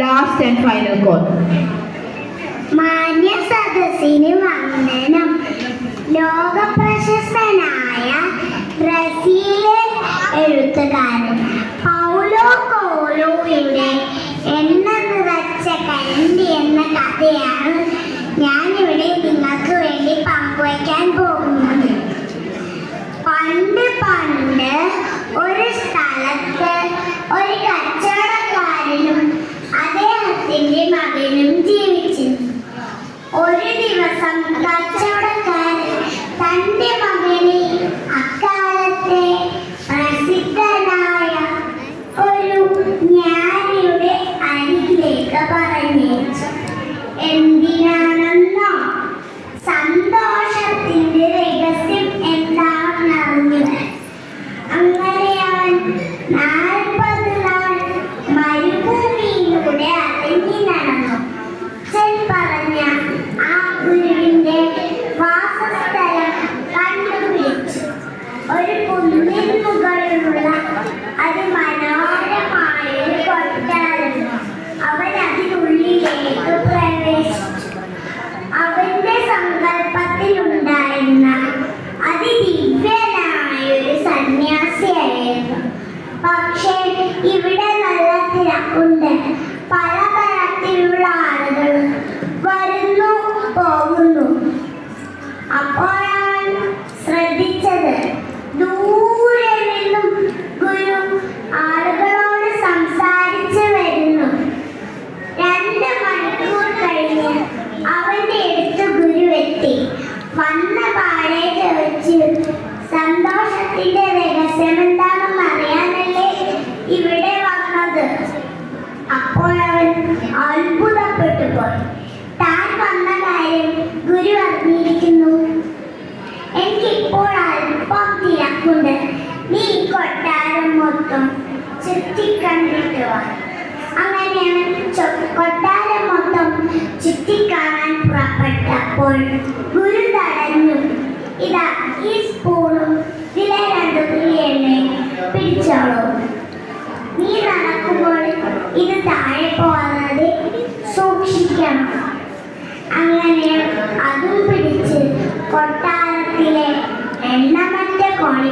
Last and final call മാന്യ സദസ്സിന് വന്ദനം. ലോക പ്രശസ്തനായ ബ്രസീലിയൻ എഴുത്തുകാരൻ അക്കാലത്തെ എന്തിനാണെന്നോ? സന്തോഷത്തിന്റെ രഹസ്യം എന്താണെന്നറിഞ്ഞു അങ്ങനെ അവൻ പക്ഷേ ഇവിടെ നല്ല തിരക്കുണ്ട്. പല തരത്തിലുള്ള ആളുകൾ വരുന്നു പോകുന്നു. അപ്പോഴാണ് ശ്രദ്ധിച്ചത് ദൂരെ നിന്നും ഗുരു ആളുകളോട് സംസാരിച്ചു വരുന്നു രണ്ട് മണിക്കൂർ കഴിഞ്ഞ് അവന്റെ അടുത്ത് ഗുരു എത്തി വന്ന പാടെ ചോദിച്ചു സന്തോഷത്തിന്റെ രഹസ്യം എന്താണെന്ന് അറിയാനല്ലേ ഇവിടെ വന്നത് അപ്പോൾ അവൻ അത്ഭുതപ്പെട്ടു പോയി താൻ വന്ന കാര്യം ഗുരു അറിഞ്ഞിരിക്കുന്നു എനിക്കിപ്പോൾ അല്പം തിരക്കുണ്ട്. നീ കൊട്ടാരം മൊത്തം ചുറ്റിക്കണ്ടിട്ട് വാ അങ്ങനെ അവൻ ചൊ- കൊട്ടാരം മൊത്തം ചുറ്റിക്കാണാൻ പുറപ്പെട്ടപ്പോൾ ഗുരു തടഞ്ഞു. ഇതാ ഈ സ്പൂണും ഇതിലെ രണ്ടു തുള്ളി പിടിച്ചോളൂ. നീ നടക്കുമ്പോൾ ഇത് താഴെ പോകാതെ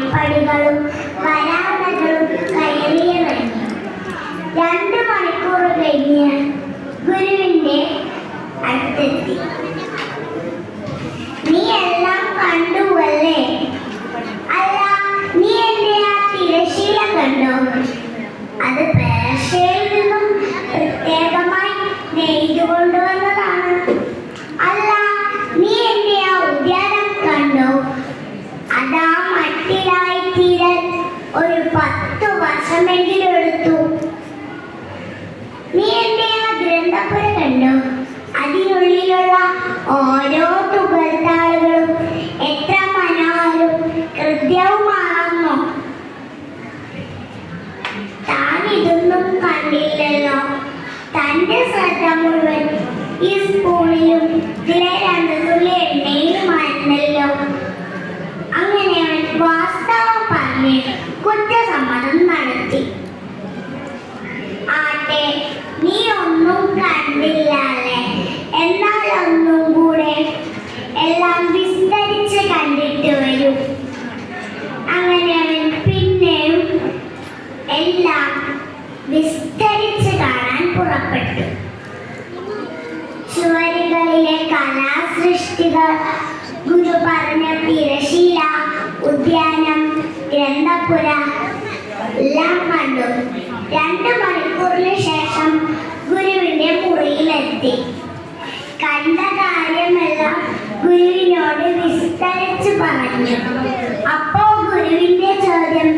കോണിപ്പടികളും വരാന്തകളും കയറിയിറങ്ങി രണ്ട് മണിക്കൂർ കഴിഞ്ഞ് ഗുരുവിന്റെ അടുത്തെത്തി. വർഷമെങ്കിലും എടുത്തു നീ എന്റെ ആ ഗ്രന്ഥപ്പുര കണ്ടോ? അതിനുള്ളിലുള്ള ഓരോ തുകൽത്താളുകളും എത്ര മനോഹരവും ഹൃദ്യവുമാണെന്നോ. താൻ ഇതൊന്നും കണ്ടില്ലല്ലോ. തന്റെ ശ്രദ്ധ മുഴുവൻ ഈ സ്പൂണിലും ഇതിലെ രണ്ട് തുള്ളി എണ്ണയിലുമായിരുന്നല്ലോ അങ്ങനെ അവൻ വാസ്തവം പറഞ്ഞ് കുറ്റസമ്മതം നടത്തി ആട്ടെ നീ ഒന്നും കണ്ടില്ല അല്ലേ എന്നാൽ ഒന്നും കൂടെ എല്ലാം വിസ്തരിച്ച് കണ്ടിട്ട് വരൂ അങ്ങനെ അവൻ പിന്നെയും എല്ലാം വിസ്തരിച്ച് കാണാൻ പുറപ്പെട്ടു ചുവരുകളിലെ കലാസൃഷ്ടികൾ. ഗുരു പറഞ്ഞ തിരശീല ഉദ്യാനം ഗ്രന്ഥപുര എല്ലാം കണ്ടു. രണ്ട് മണിക്കൂറിന് ശേഷം ഗുരുവിന്റെ മുറിയിലെത്തി. കണ്ട കാര്യമെല്ലാം ഗുരുവിനോട് വിസ്തരിച്ചു പറഞ്ഞു. അപ്പോ ഗുരുവിന്റെ ചോദ്യം